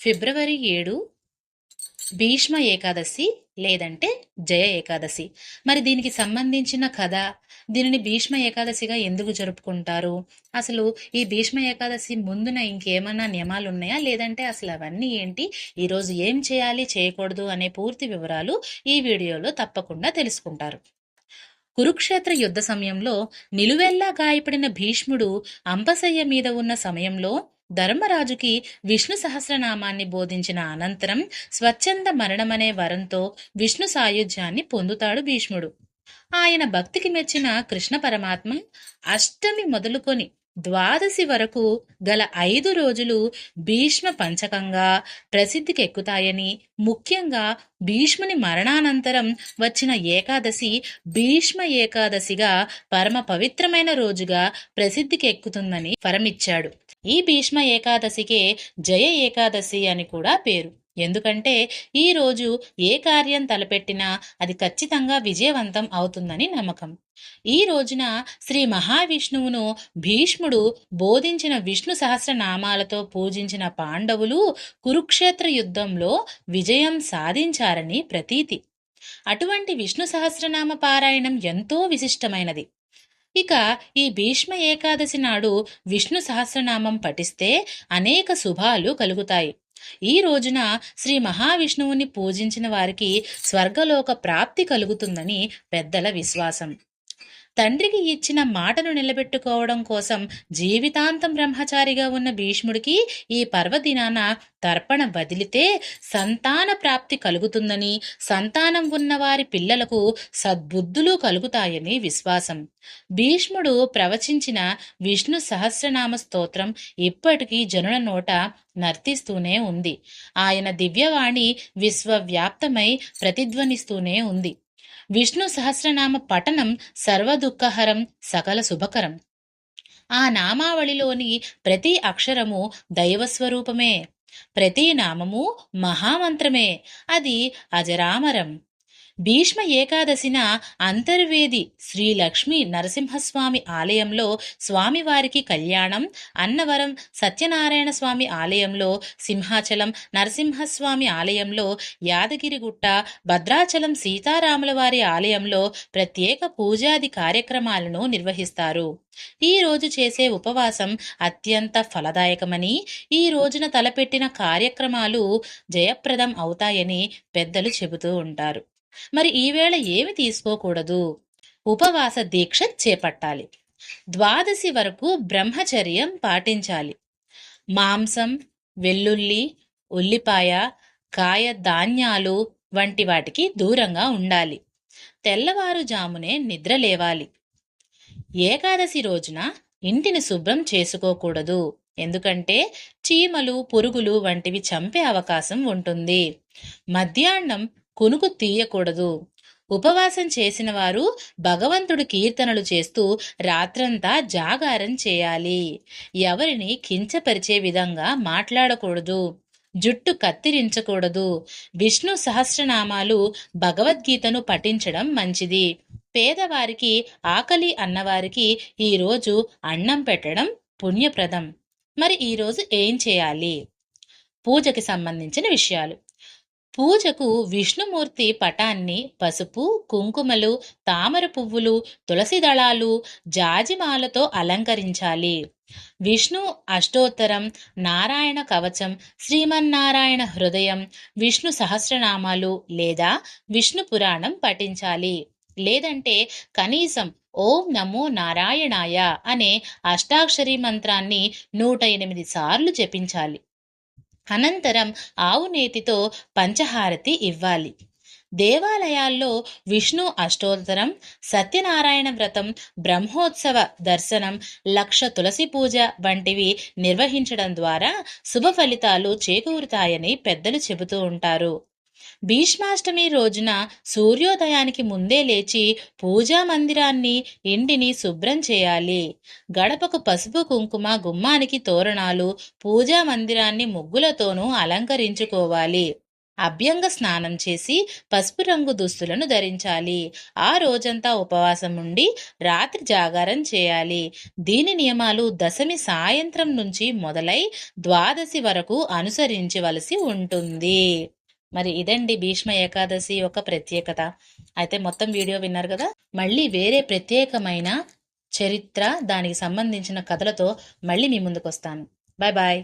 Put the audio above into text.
ఫిబ్రవరి ఏడు భీష్మ ఏకాదశి లేదంటే జయ ఏకాదశి. మరి దీనికి సంబంధించిన కథ దీనిని భీష్మ ఏకాదశిగా ఎందుకు జరుపుకుంటారు? అసలు ఈ భీష్మ ఏకాదశి ముందున ఇంకేమన్నా నియమాలు ఉన్నాయా లేదంటే అసలు అవన్నీ ఏంటి? ఈరోజు ఏం చేయాలి చేయకూడదు అనే పూర్తి వివరాలు ఈ వీడియోలో తప్పకుండా తెలుసుకుంటారు. కురుక్షేత్ర యుద్ధ సమయంలో నిలువెల్లా గాయపడిన భీష్ముడు అంపశయ్య మీద ఉన్న సమయంలో ధర్మరాజుకి విష్ణు సహస్రనామాన్ని బోధించిన అనంతరం స్వచ్ఛంద మరణమనే వరంతో విష్ణు సాయుధ్యాన్ని పొందుతాడు భీష్ముడు. ఆయన భక్తికి మెచ్చిన కృష్ణ పరమాత్మ అష్టమి మొదలుకొని ద్వాదశి వరకు గల ఐదు రోజులు భీష్మ పంచకంగా ప్రసిద్ధికెక్కుతాయని ముఖ్యంగా భీష్ముని మరణానంతరం వచ్చిన ఏకాదశి భీష్మ ఏకాదశిగా పరమ పవిత్రమైన రోజుగా ప్రసిద్ధికి ఎక్కుతుందని పరమిచ్చాడు ఈ భీష్మ ఏకాదశికే జయ ఏకాదశి అని కూడా పేరు. ఎందుకంటే ఈ రోజు ఏ కార్యం తలపెట్టినా అది ఖచ్చితంగా విజయవంతం అవుతుందని నమ్మకం. ఈ రోజున శ్రీ మహావిష్ణువును భీష్ముడు బోధించిన విష్ణు సహస్రనామాలతో పూజించిన పాండవులు కురుక్షేత్ర యుద్ధంలో విజయం సాధించారని ప్రతీతి. అటువంటి విష్ణు సహస్రనామ పారాయణం ఎంతో విశిష్టమైనది. ఇక ఈ భీష్మ ఏకాదశి నాడు విష్ణు సహస్రనామం పఠిస్తే అనేక శుభాలు కలుగుతాయి. ఈ రోజున శ్రీ మహావిష్ణువుని పూజించిన వారికి స్వర్గలోక ప్రాప్తి కలుగుతుందని పెద్దల విశ్వాసం. తండ్రికి ఇచ్చిన మాటను నిలబెట్టుకోవడం కోసం జీవితాంతం బ్రహ్మచారిగా ఉన్న భీష్ముడికి ఈ పర్వదినాన తర్పణ వదిలితే సంతాన ప్రాప్తి కలుగుతుందని సంతానం ఉన్నవారి పిల్లలకు సద్బుద్ధులు కలుగుతాయని విశ్వాసం. భీష్ముడు ప్రవచించిన విష్ణు సహస్రనామ స్తోత్రం ఇప్పటికీ జనుల నోట నర్తిస్తూనే ఉంది. ఆయన దివ్యవాణి విశ్వవ్యాప్తమై ప్రతిధ్వనిస్తూనే ఉంది. విష్ణు సహస్రనామ పఠనం సర్వదుఃఖహరం సకల శుభకరం. ఆ నామావళిలోని ప్రతి అక్షరము దైవస్వరూపమే ప్రతి నామము మహామంత్రమే అది అజరామరం. భీష్మ ఏకాదశిన అంతర్వేది శ్రీ లక్ష్మీ నరసింహస్వామి ఆలయంలో స్వామివారికి కళ్యాణం అన్నవరం సత్యనారాయణ స్వామి ఆలయంలో సింహాచలం నరసింహస్వామి ఆలయంలో యాదగిరిగుట్ట భద్రాచలం సీతారాముల వారి ఆలయంలో ప్రత్యేక పూజాది కార్యక్రమాలను నిర్వహిస్తారు. ఈ రోజు చేసే ఉపవాసం అత్యంత ఫలదాయకమని ఈ రోజున తలపెట్టిన కార్యక్రమాలు జయప్రదం అవుతాయని పెద్దలు చెబుతూ ఉంటారు. మరి ఈవేళ ఏమి తీసుకోకూడదు? ఉపవాస దీక్ష చేపట్టాలి. ద్వాదశి వరకు బ్రహ్మచర్యం పాటించాలి. మాంసం వెల్లుల్లి ఉల్లిపాయ కాయ ధాన్యాలు వంటి వాటికి దూరంగా ఉండాలి. తెల్లవారుజామునే నిద్ర లేవాలి. ఏకాదశి రోజున ఇంటిని శుభ్రం చేసుకోకూడదు. ఎందుకంటే చీమలు పురుగులు వంటివి చంపే అవకాశం ఉంటుంది. మధ్యాహ్నం కునుకు తీయకూడదు. ఉపవాసం చేసిన వారు భగవంతుడు కీర్తనలు చేస్తూ రాత్రంతా జాగారం చేయాలి. ఎవరిని కించపరిచే విధంగా మాట్లాడకూడదు. జుట్టు కత్తిరించకూడదు. విష్ణు సహస్రనామాలు భగవద్గీతను పఠించడం మంచిది. పేదవారికి ఆకలి అన్నవారికి ఈరోజు అన్నం పెట్టడం పుణ్యప్రదం. మరి ఈరోజు ఏం చేయాలి? పూజకి సంబంధించిన విషయాలు. పూజకు విష్ణుమూర్తి పటాన్ని పసుపు కుంకుమలు తామర పువ్వులు తులసి దళాలు జాజిమాలతో అలంకరించాలి. విష్ణు అష్టోత్తరం నారాయణ కవచం శ్రీమన్నారాయణ హృదయం విష్ణు సహస్రనామాలు లేదా విష్ణు పురాణం పఠించాలి. లేదంటే కనీసం ఓం నమో నారాయణాయ అనే అష్టాక్షరి మంత్రాన్ని నూట ఎనిమిది సార్లు జపించాలి. అనంతరం ఆవునేతితో పంచహారతి ఇవ్వాలి. దేవాలయాల్లో విష్ణు అష్టోత్తరం సత్యనారాయణ వ్రతం బ్రహ్మోత్సవ దర్శనం లక్ష తులసి పూజ వంటివి నిర్వహించడం ద్వారా శుభ ఫలితాలు చేకూరుతాయని పెద్దలు చెబుతూ ఉంటారు. భీష్మాష్టమి రోజున సూర్యోదయానికి ముందే లేచి పూజా మందిరాన్ని ఇంటిని శుభ్రం చేయాలి. గడపకు పసుపు కుంకుమ గుమ్మానికి తోరణాలు పూజా మందిరాన్ని ముగ్గులతోనూ అలంకరించుకోవాలి. అభ్యంగ స్నానం చేసి పసుపు రంగు దుస్తులను ధరించాలి. ఆ రోజంతా ఉపవాసం ఉండి రాత్రి జాగారం చేయాలి. దీని నియమాలు దశమి సాయంత్రం నుంచి మొదలై ద్వాదశి వరకు అనుసరించవలసి ఉంటుంది. మరి ఇదండి భీష్మ ఏకాదశి యొక్క ప్రత్యేకత. అయితే మొత్తం వీడియో విన్నారు కదా? మళ్ళీ వేరే ప్రత్యేకమైన చరిత్ర దానికి సంబంధించిన కథలతో మళ్ళీ మీ ముందుకు వస్తాను బాయ్ బాయ్.